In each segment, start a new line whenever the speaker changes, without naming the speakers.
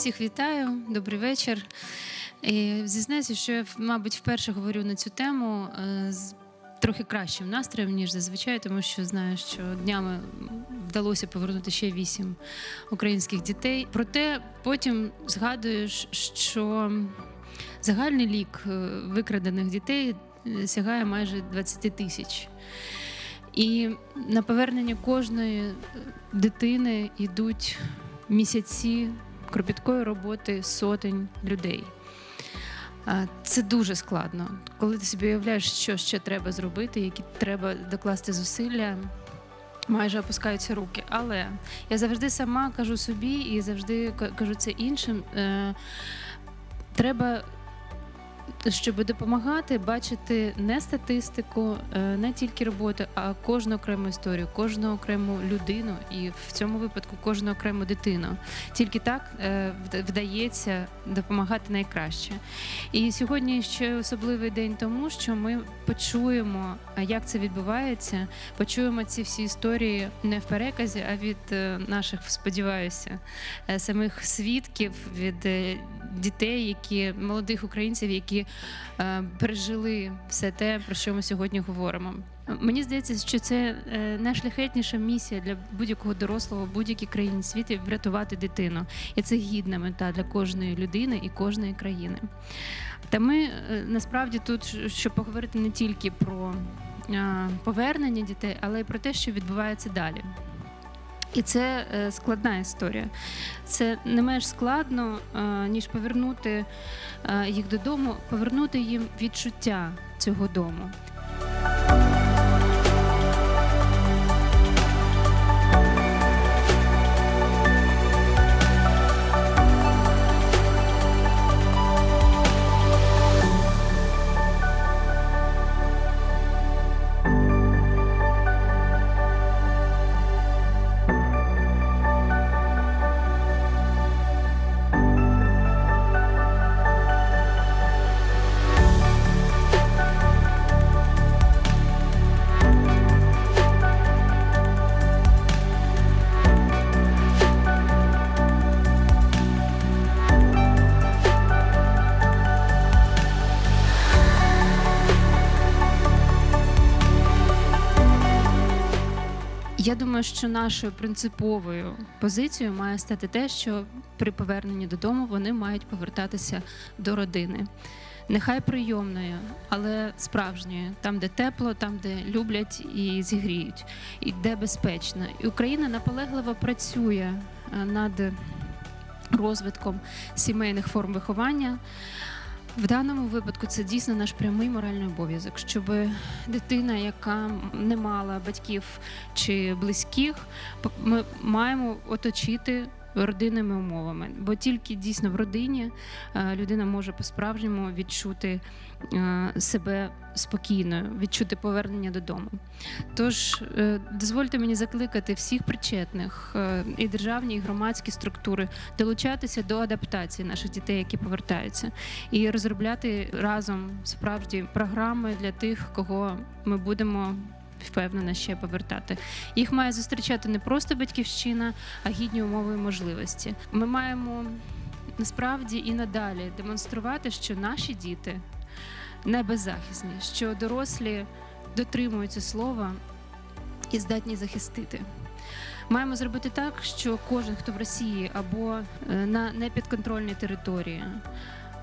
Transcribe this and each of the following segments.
Всіх вітаю, добрий вечір. І зізнаюся, що я, мабуть, вперше говорю на цю тему е, з трохи кращим настроєм, ніж зазвичай, тому що знаю, що днями вдалося повернути ще вісім українських дітей. Проте потім згадуєш, що загальний лік е, викрадених дітей е, сягає майже 20 тисяч. І на повернення кожної дитини йдуть місяці кропіткої роботи сотень людей. Це дуже складно. Коли ти собі уявляєш, що ще треба зробити, які треба докласти зусилля, майже опускаються руки. Але я завжди сама кажу собі і завжди кажу це іншим. Е, Треба. Щоб допомагати, бачити не статистику, е, не тільки роботи, а кожну окрему історію, кожну окрему людину, і в цьому випадку кожну окрему дитину. Тільки так е, вдається допомагати найкраще. І сьогодні ще особливий день тому, що ми почуємо, як це відбувається. Почуємо ці всі історії не в переказі, а від е, наших, сподіваюся, самих свідків, від дітей, які молодих українців, які пережили все те, про що ми сьогодні говоримо. Мені здається, що це е, найшляхетніша місія для будь-якого дорослого, будь-якій країні світу врятувати дитину. І це гідна мета для кожної людини і кожної країни. Та ми е, насправді тут, щоб поговорити не тільки про е, повернення дітей, але й про те, що відбувається далі. І це е, складна історія. Це не менш складно, е, ніж повернути е, їх додому, повернути їм відчуття цього дому. Я думаю, що нашою принциповою позицією має стати те, що при поверненні додому вони мають повертатися до родини. Нехай прийомною, але справжньою, там, де тепло, там, де люблять і зігріють, і де безпечно. І Україна наполегливо працює е, над розвитком сімейних форм виховання. В даному випадку це дійсно наш прямий моральний обов'язок, щоб дитина, яка не мала батьків чи близьких, ми маємо оточити родинними умовами, бо тільки дійсно в родині е, людина може по-справжньому відчути е, себе спокійною, відчути повернення додому. Тож е, дозвольте мені закликати всіх причетних і державні, і громадські структури долучатися до адаптації наших дітей, які повертаються і розробляти разом справді програми для тих, кого ми будемо. Впевнена, ще повертати. Їх має зустрічати не просто батьківщина, а гідні умови і можливості. Ми маємо насправді і надалі демонструвати, що наші діти не беззахисні, що дорослі дотримуються слова і здатні захистити. Маємо зробити так, що кожен, хто в Росії або е, на непідконтрольній території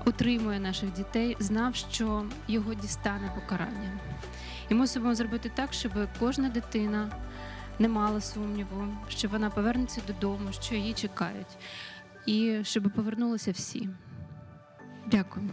утримує наших дітей, знав, що його дістане покарання. І мусимо зробити так, щоб кожна дитина не мала сумніву, що вона повернеться додому, що її чекають, і щоб повернулися всі. Дякую.